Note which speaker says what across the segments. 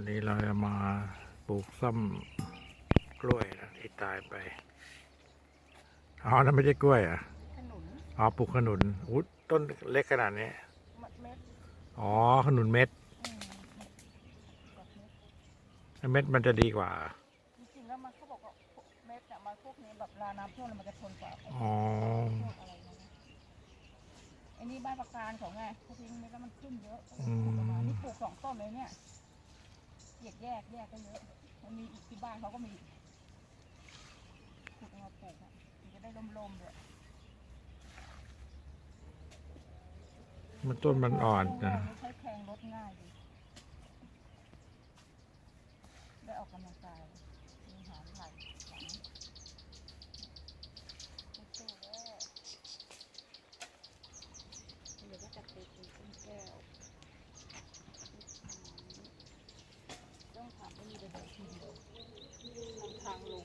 Speaker 1: วันนี้เราจะมาปลูกส้มกล้วยนะที่ตายไปอ๋อนั่นไม่ใช่กล้วยเหรอะ
Speaker 2: ขนุน
Speaker 1: อ๋อปลูกขนุนอุ๊ยต้นเล็กขนาดนี้
Speaker 2: มดเม็ด
Speaker 1: อ๋อขนุนเม็ด
Speaker 2: อืมกับเม็ด
Speaker 1: เม็ดมันจะดีกว่า
Speaker 2: จริงๆแล้วมันเขาบอกว่าเม็ดเนี่ยมันพวกนี้แบบลาน้ำท่วมแล้วมันจะทนกว่าไอ้
Speaker 1: อ๋อ
Speaker 2: พวกอะไรนะไอ้นี่บ้านประการของไงเขาทิ้งเม็ดแล้วมันขึ้นเยอะ
Speaker 1: อืม
Speaker 2: ประมาณนี่ปลูกสองต้นเลยเนี่ย แยกแยกแยกก็เยอะ มันมีอีกที่บ้านเขาก็มีปลูกเอามาปลูกอะมันจะได้ร่มๆเลย
Speaker 1: มันต้นมันอ่อนนะ
Speaker 2: ใช้แทงรถง่ายดี ได้ออกกำลังกาย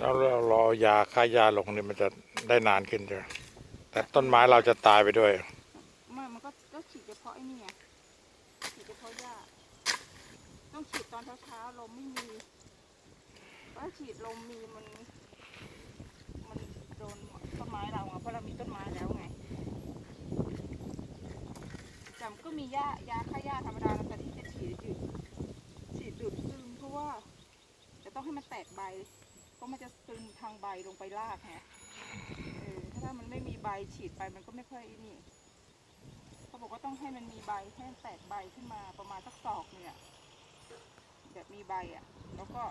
Speaker 2: แล้วเรารอยา
Speaker 1: ฆ่ายาลงเนี่ยมันจะได้นานขึ้นใช่ไหมแต่ต้นไม้เราจะตายไปด้วย
Speaker 2: ไม่มันก็ก็ฉีดเฉพาะไอ้นี่ไงฉีดเฉพาะหญ้าต้องฉีดตอนเช้าๆลมไม่มีถ้าฉีดลมมีมัน มันโดนต้นไม้เราเพราะเรามีต้นไม้แล้วไงแต่มันก็มีหญ้ายาฆ่าหญ้าธรรมดาแต่ที่จะฉีดอยู่ฉีดดูดซึมเพราะว่าจะต้องให้มันแตกใบ เพราะมันจะซึมทางใบลงไปรากไงเออถ้ามันไม่มีใบฉีดไปมันก็ไม่ค่อยนี่เขาบอกว่าต้องให้มันมีใบให้มันแตกใบขึ้นมาประมาณสักศอกเนี่ยแบบมีใบอะ แล้วก็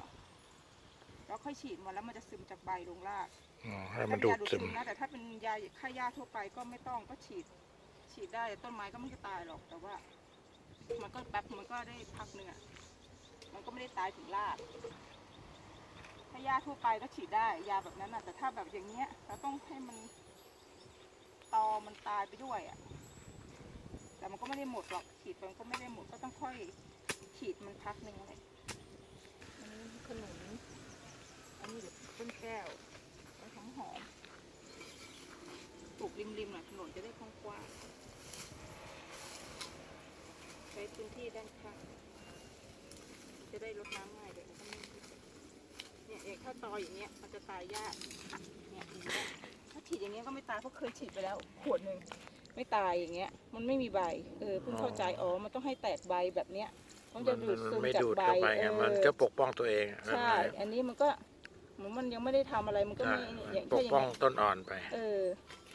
Speaker 2: แล้วค่อยฉีดมาแล้วมันจะซึมจากใบลงราก
Speaker 1: อ๋อให้มันดูดซึม
Speaker 2: นะแต่ถ้าเป็นยาฆ่าหญ้าทั่วไปก็ไม่ต้องก็ฉีด ฉีดได้ต้นไม้ก็ไม่จะตายหรอกแต่ว่า มันก็แป๊บมันก็ได้พักหนึ่งอะมันก็ไม่ได้ตายถึงราก ถ้าหญ้าทั่วไปก็ฉีดได้ ยาแบบนั้นอะแต่ถ้าแบบอย่างเงี้ยเราต้องให้มันตอมันตายไปด้วยอะ แต่มันก็ไม่ได้หมดหรอก ฉีดไปมันก็ไม่ได้หมด ก็ต้องค่อยฉีดมันพักหนึ่งอะไรอันนี้ขนุนอันนี้เดี๋ยวต้นแก้วไว้หอมหอมปลูกริมๆหน่อยถนนจะได้กว้างๆใช้พื้นที่ด้านข้างจะได้ลดน้ำง่าย เดี๋ยวมันก็ไม่เนี่ยอย่างถ้าตออย่างเงี้ยมันจะตายยากเนี่ยอย่างเงี้ยถ้าฉีดอย่างเงี้ยก็ไม่ตายเพราะเคยฉีดไปแล้วขวดหนึ่งไม่ตายอย่างเงี้ย มันไม่มีใบเออเพิ่งเข้าใจอ๋อมันต้องให้แตกใบแบบเนี้ยต้อง
Speaker 1: มั
Speaker 2: จะ
Speaker 1: น
Speaker 2: ดูดซึม
Speaker 1: ไม่
Speaker 2: จาก
Speaker 1: ดูด
Speaker 2: ใบ
Speaker 1: เข้าไปไง
Speaker 2: เอ
Speaker 1: มัน
Speaker 2: อ
Speaker 1: ก็ปกป้องตัวเอง
Speaker 2: ใช่อันนี้มันก็เหมือนมันยังไม่ได้ทำอะไรมันก็
Speaker 1: ใช่
Speaker 2: ไม่อย่าง
Speaker 1: ป
Speaker 2: ถ้ากอย่าง
Speaker 1: ป้อง
Speaker 2: เงี้ย
Speaker 1: ต้นอ่อนไป
Speaker 2: เออ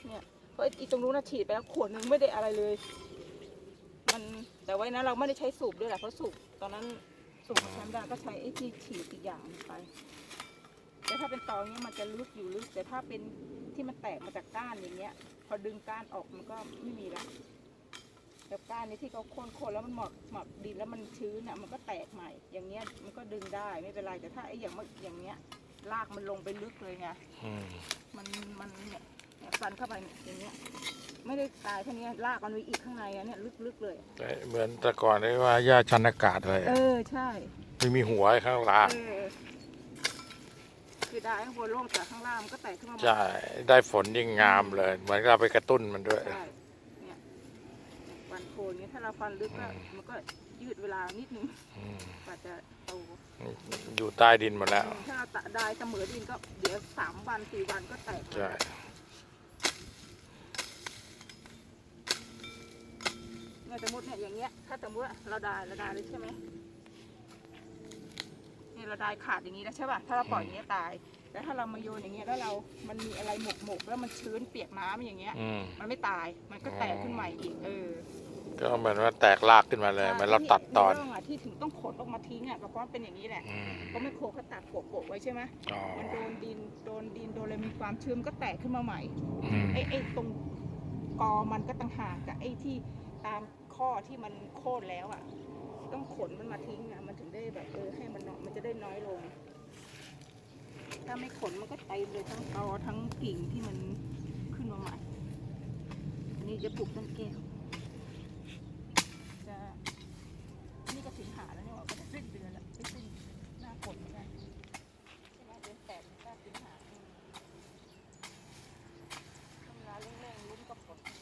Speaker 2: เนี่ยเพราะอีตรงนู้นน่ะฉีดไปแล้วขวดหนึงไม่ได้อะไรเลย มันแต่ไว้นะเราไม่ได้ใช้สูบด้วยแหละเพราะสูบตอนนั้น สูบแชมดาก็ใช้ไอ้ที่ฉีดอีกอย่างไป แต่ถ้าเป็นตอเงี้ยมันจะลึกอยู่ลึก แต่ถ้าเป็นที่มันแตกมาจากก้านอย่างเงี้ย พอดึงก้านออกมันก็ไม่มีละแต่ก้านนี้ที่เขาโค่นๆแล้วมันหมักหมักดินแล้วมันชื้นอะมันก็แตกใหม่ อย่างเงี้ยมันก็ดึงได้ไม่เป็นไรแต่ถ้าไอ้อย่างเมื่ออย่างเงี้ยรากมันลงไปลึกเลยไง
Speaker 1: อืม
Speaker 2: มันมันเนี่ย เนี่ยฟันเข้าไปเนี่ยอย่างเงี้ย ไม่ได้ตายแค่เนี้ยรากมันมีอีกข้างในอะเนี่ยลึกๆเลยอะ
Speaker 1: แต่เหมือนแต่ก่อนที่ว่าหญ้าชันอากาศเลย
Speaker 2: เออใช่
Speaker 1: ไม่มีหัวข้างล่าง
Speaker 2: เออคือได้ข้างบนโล่งจากข้างล่างมันก็แตกขึ้นมาหมด
Speaker 1: ใช่ได้ฝนยิ่งงามเลย เหมือนกับเราไปกระตุ้นมันด้วย
Speaker 2: ใช่เนี่ยฟันโคนเงี้ยถ้าเราฟันลึกก็
Speaker 1: อืม
Speaker 2: มันก็ยืดเวลานิดนึง
Speaker 1: อืม
Speaker 2: กว่าจะโต
Speaker 1: อยู่ใต้ดินหมดแล้ว
Speaker 2: ถ้าเราตะได้เสมอดินก็เดี๋ยวสามวันสี่วันก็แตก
Speaker 1: ใช่
Speaker 2: เนี่ยสมมติเนี่ยอย่างเงี้ย ถ้าสมมติว่าเราได้เราได้เลยใช่ไหมเนี่ยเราได้ขาดอย่างนี้แล้วใช่ป่ะ ถ้าเราปล่อยอย่างเงี้ยตาย แต่ถ้าเรามาโยนอย่างเงี้ยแล้วเรา มันมีอะไรหมกหมกๆแล้วมันชื้นเปียกน้ำอย่างเงี้ย
Speaker 1: อืม
Speaker 2: มันไม่ตาย มันก็แตกขึ้นใหม่อีก เออ
Speaker 1: ก็เหมือนว่าแตกรากขึ้นมาเลยเหมือนเราตัดตอน
Speaker 2: ใช่ที่ที่เรื่องะที่ถึงต้องขนออกมาทิ้งอะก็เพราะเป็นอย่างนี้แหละ
Speaker 1: อืม
Speaker 2: ก็ไม่โคเขาตัดโปะๆไว้ใช่ไหม
Speaker 1: อ๋อ
Speaker 2: มันโดนดิน โดนดิน โดนอะไรมีความชื้นมันก็แตกขึ้นมาใหม่
Speaker 1: อืม
Speaker 2: ไอ้ไอ้ตรงกอมันก็ต่างหากกับไอ้ที่ตาม ข้อที่มันโค่นแล้วอะ ต้องขนมันมาทิ้งอะมันถึงได้แบบเออให้มันเนาะมันจะได้น้อยลง ถ้าไม่ขนมันก็เต็มเลยทั้งตอทั้งกิ่งที่มันขึ้นมาใหม่อันนี้จะปลูกต้นแก้ว จะนี่ก็ถึงหาแล้วเนี่ยว่าก็จะสิ้นเดือนแล้วไม่สิ้นหน้าฝนเหมือนกันใช่ไหมเดือนแปดถึงเก้าสิงหาอืมทำงานเร่งๆลุ้นกับฝนแล้ว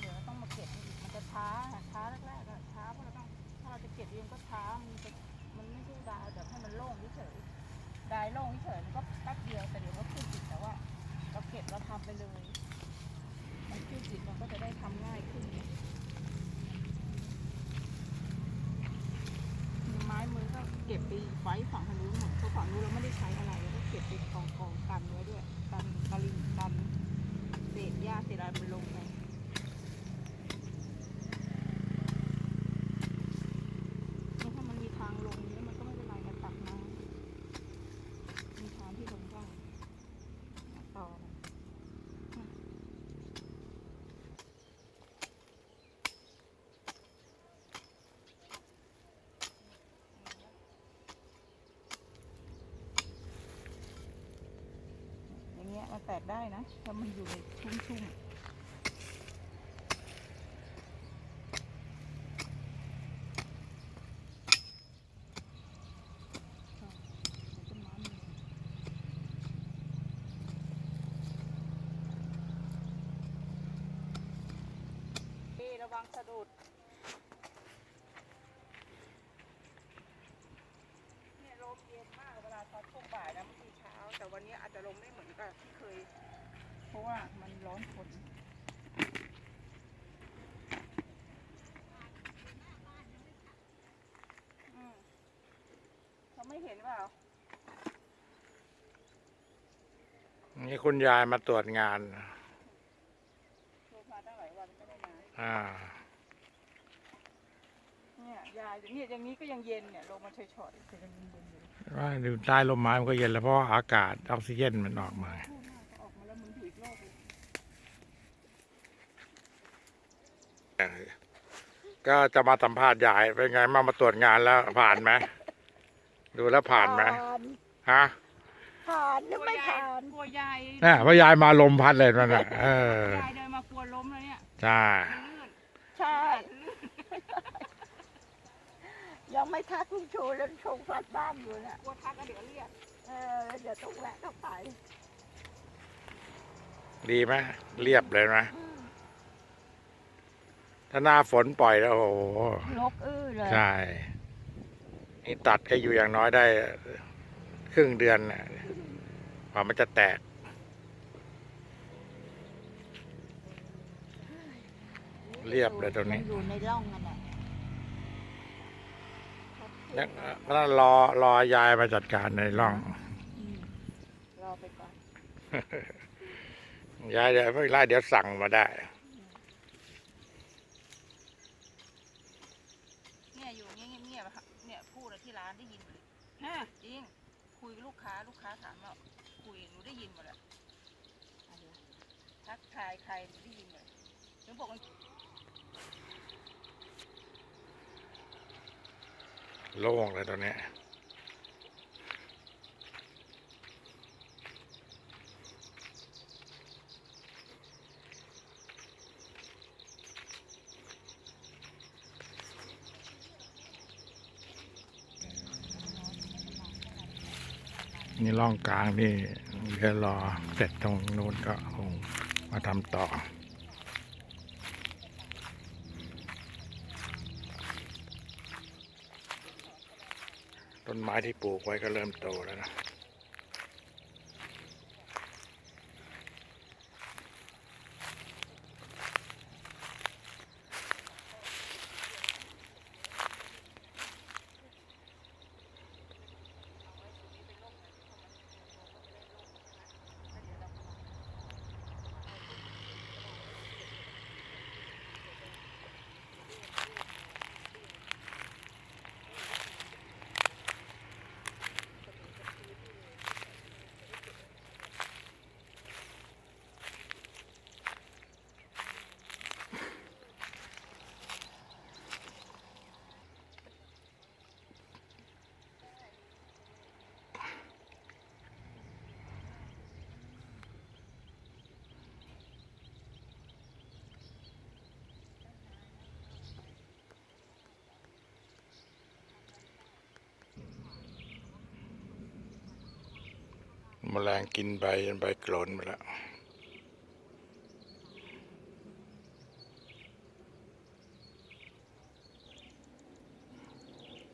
Speaker 2: เดี๋ยวเราต้องมาเก็บอีกมันจะช้าช้าแรกๆอะช้าเพราะเราต้องถ้าเราจะเก็บเองก็ช้ามันจะมันไม่ใช่ดาวแบบให้มันโล่งเฉยๆ ได้โล่งเฉยๆมันก็แป๊บเดียวแต่เดี๋ยวก็ขึ้นอีกแต่ว่าเราเก็บเราทำไปเลย มันขึ้นอีกมันก็จะได้ทำง่ายขึ้นไม้มือ ก็เก็บไปไว้ฝั่งทางนู้นหมดเพราะฝั่งนู้นเราไม่ได้ใช้อะไรเราก็เก็บไปกองกองกันไว้ด้วยกันตะลิงกันเศษหญ้าเศษอะไรมันลงไปแล้วถ้ามันมีทางลงนี้มันก็ไม่เป็นไรมันตักน้ำ มีทางที่ลงได้ต่อมันอย่างเงี้ยมัน แตกได้นะถ้ามันอยู่ในชุ่มๆระวังสะดุด เนี่ยลมเย็นมากเวลาตอนช่วงบ่ายนะบางทีเช้า แต่วันนี้อาจจะลมไม่เหมือนกับที่เคย เพราะว่ามัน ร้อนฝนอืมเขาไม่เห็นเปล่า
Speaker 1: นี่คุณยายมาตรวจงาน
Speaker 2: โทรมาตั้งหลายวันก็ไม่มา
Speaker 1: อ่า
Speaker 2: เนี่ยยายเนี่ยอย่างนี้ก็ยังเย็นเนี่ยลงมาเฉยๆแต่ยังเย็นๆอยู่
Speaker 1: ว่าอยู่ใต้ลมไม้มันก็เย็นแล้วเพราะว่าอากาศออกซิเจนมันออกมา
Speaker 2: พูดมากก็ออกมาแล้วมึงอยู่อีกโลกเลย
Speaker 1: ก็จะมาสัมภาษณ์ยายเป็นไงมามาตรวจงานแล้วผ่านไหมดูแล้วผ่านไหมฮะ
Speaker 3: ผ่านหรือไม่ผ่าน
Speaker 2: กลัวยาย
Speaker 1: น่ะเพราะยายมาลมพัดเลยนั่นน่ะเออ
Speaker 2: ยายเดินมากลัวล้มแล้วเนี่ย
Speaker 1: ใช่
Speaker 2: มันลื่น
Speaker 3: ใช่ยังไม่ทักคุณชูแล้วชงฟัดบ้านอยู่น่ะ
Speaker 2: กลัวทักก็เดี๋ยวเรียก
Speaker 3: เออแล้วเดี๋ยวต้องแวะเข้าไป
Speaker 1: ดีไหมเรียบเลยไหม
Speaker 3: อืม
Speaker 1: ถ้าหน้าฝนปล่อยแล้วโอ้โห
Speaker 3: ลกอื้อเลย
Speaker 1: ใช่นี่ตัดก็อยู่อย่างน้อยได้ ครึ่งเดือนน่ะกว่ามันจะแตก เรียบเลยตรงนี้
Speaker 3: มัอยู่ในร่องนั่นแหละ
Speaker 1: นั่นนั่นรอรอยายมาจัดการในร่อง
Speaker 3: อืม
Speaker 2: รอไปก่อน
Speaker 1: ยายเดี๋ยวไม่เป็นไรเดี๋ยวสั่งมาได้
Speaker 2: เนี่ยอยู่เงียบเงียบๆอะค่ะเนี่ยพูดอะไรที่ร้านได้ยินหมดเลยฮะจริง คุยกับลูกค้าลูกค้าถามว่าคุยหนูได้ยินหมดเลยอะไรวะทักทายใครหนูได้ยินหมดเลยหนูบอกว่า
Speaker 1: โล่งเลยตอนนี้ นี่ร่องกลางนี่เดี๋ยวรอเสร็จตรงนู้นก็คงมาทำต่อ ต้นไม้ที่ปลูกไว้ก็เริ่มโตแล้วนะ แมลงกินใบจนใบกรนไปแล้ว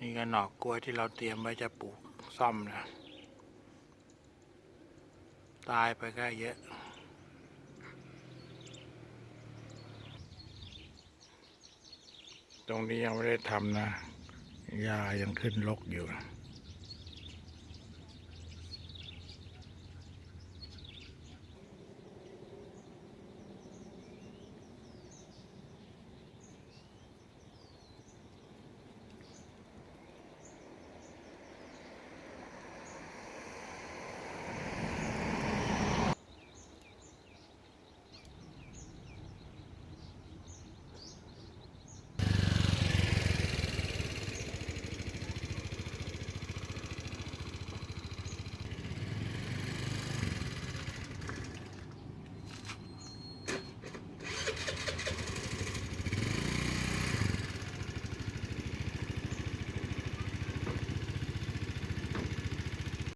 Speaker 1: นี่ก็หนอกกล้วยที่เราเตรียมไว้จะปลูกซ่อมนะ ตายไปก็เยอะตรงนี้ยังไม่ได้ทำนะหญ้ายังขึ้นรกอยู่